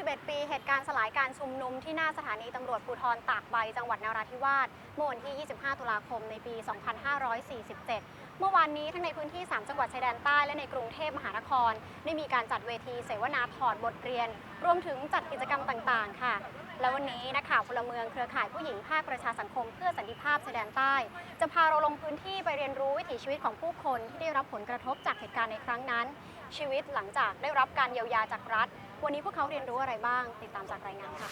11ปี เหตุการณ์สลายการชุมนุมที่หน้าสถานีตำรวจภูธรตากใบ จังหวัดนราธิวาสเมื่อวันที่ 25 ตุลาคมในปี 2547 เมื่อวานนี้ทั้งในพื้นที่ 3 จังหวัดชายแดนใต้และในกรุงเทพมหานคร ได้มีการจัดเวทีเสวนาถอดบทเรียน รวมถึงจัดกิจกรรมต่างๆ ค่ะ และวันนี้นักข่าวพลเมืองเครือข่ายผู้หญิงภาคประชาสังคมเพื่อสันติภาพชายแดนใต้ จะพาเราลงพื้นที่ไปเรียนรู้วิถีชีวิตของผู้คนที่ได้รับผลกระทบจากเหตุการณ์ในครั้งนั้น ชีวิตหลังจากได้รับการเยียวยาจากรัฐ วันนี้พวกเขาเรียนรู้อะไรบ้าง ติดตามจากรายงานค่ะ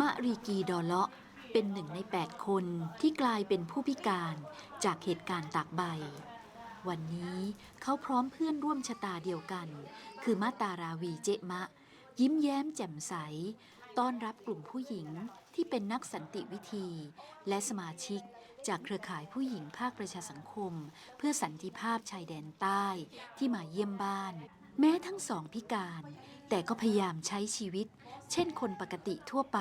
มะรีกีดอเลาะเป็นหนึ่งใน 8 คนที่กลายเป็นผู้พิการจากเหตุการณ์ตากใบ วันนี้เขาพร้อมเพื่อนร่วมชะตาเดียวกัน คือมะตาราวีเจมะ ยิ้มแย้มแจ่มใส ต้อนรับกลุ่มผู้หญิงที่เป็นนักสันติวิธี และสมาชิกจากเครือข่ายผู้หญิงภาคประชาสังคม เพื่อสันติภาพชายแดนใต้ที่มาเยี่ยมบ้าน แม้ทั้งสองพิการ แต่ก็พยายามใช้ชีวิต เช่นคนปกติทั่วไป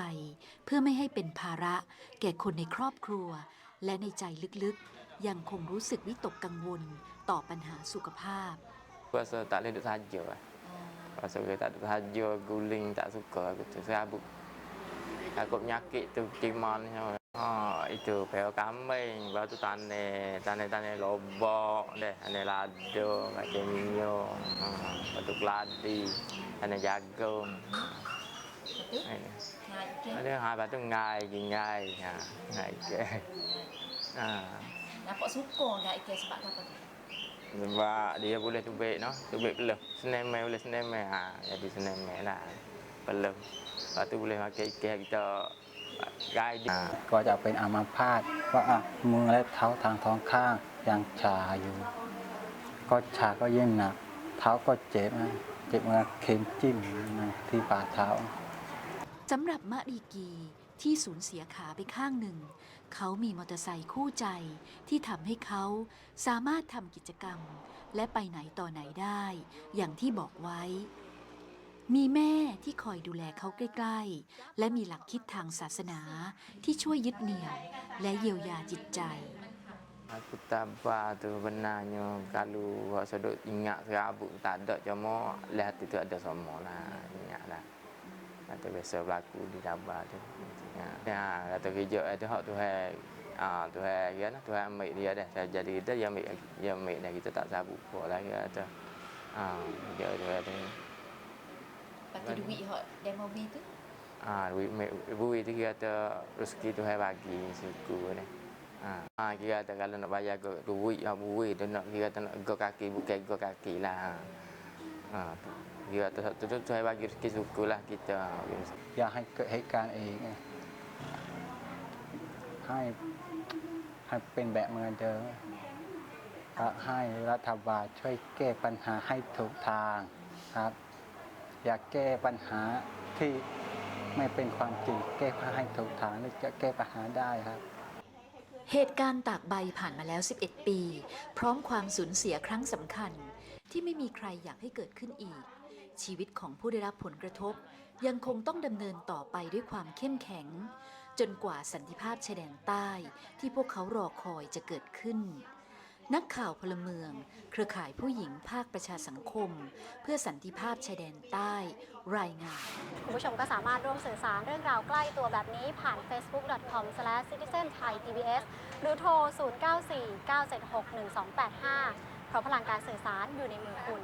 เพื่อไม่ให้เป็นภาระ แก่คนในครอบครัว และในใจลึกๆ ยังคงรู้สึกวิตกกังวลต่อปัญหาสุขภาพ Aku rasa tak boleh duduk saja lah. Rasa kita tak duduk saja, guling tak suka aku tu serabut. Takut penyakit tu timan Ha, itu peo kambing, lepas tu tanah, tanah-tanah lobok deh, tanah lado, macam minyo, ha, lepas tu keladi, tanah jagung. Ada ha, lepas tu ngai, ngai, ha, ngai ke. Ha. Nampak suka enggak ikan sebab apa? Sebab dia boleh tubik no, tubik peluh. Senin mai boleh senin mai. Ha, jadi senin mai lah. Peluh. Lepas tu boleh makan ikan kita gai dia. Ha. ก็จะเป็นอามาพาตว่าอะมือและเท้าทางท้องข้างยังชาอยู่ ก็ชาก็ยิ่งหนัก เท้าก็เจ็บนะเจ็บมื่อเข็มจิ้มนะที่ฝ่าเท้าสำหรับมะรีกีที่สูญเสียขาไปข้างหนึ่ง เขามีมอเตอร์ไซค์คู่ใจที่ทำให้เขาสามารถทำกิจกรรม และไปไหนต่อไหนได้ อย่างที่บอกไว้ มีแม่ที่คอยดูแลเขาใกล้ๆ และมีหลักคิดทางศาสนาที่ช่วยยึดเหนี่ยวและเยียวยาจิตใจ Aku tabah tu benarnya kalau awak sedut ingat serabut tak ada cuma lihat hati tu ada semua lah ingat lah. Kata biasa berlaku di tabah tu. Ya, ya kata kerja tu hak tu hai ah tu hai ya tu hai ambil dia dah. Saya jadi kita dia ambil dia ambil dah kita tak sabut pun lah kata. Ah dia tu hai tu. Duit hot demo B tu. Ah duit duit tu kata rezeki tu hai bagi suku ni. Ha, ha kira kata kalau nak bayar ke duit ya duit tu nak kira kata nak go kaki bukan go kaki lah. Ha, tu. kira kata tu tu saya bagi rezeki suku lah kita. อย่าให้เกิดเหตุการณ์เองให้ให้เป็นแบบเมือนเดิมครับให้รัฐบาลช่วยแก้ปัญหาให้ถูกทางครับ อยากแก้ปัญหาที่ไม่เป็นความจริงแก้ให้ถูกทางนี่จะแก้ปัญหาได้ครับ เหตุการณ์ตากใบผ่านมาแล้ว 11 ปี พร้อมความสูญเสียครั้งสำคัญ ที่ไม่มีใครอยากให้เกิดขึ้นอีก ชีวิตของผู้ได้รับผลกระทบ ยังคงต้องดำเนินต่อไปด้วยความเข้มแข็ง จนกว่าสันติภาพชายแดนใต้ที่พวกเขารอคอยจะเกิดขึ้น นักข่าวพลเมือง เครือข่ายผู้หญิงภาคประชาสังคม เพื่อสันติภาพชายแดนใต้ รายงาน คุณผู้ชมก็สามารถร่วมสื่อสารเรื่องราวใกล้ตัวแบบนี้ผ่าน facebook.com/citizenthaitbs หรือโทร 094 976 1285 เพราะพลังการสื่อสารอยู่ในมือคุณ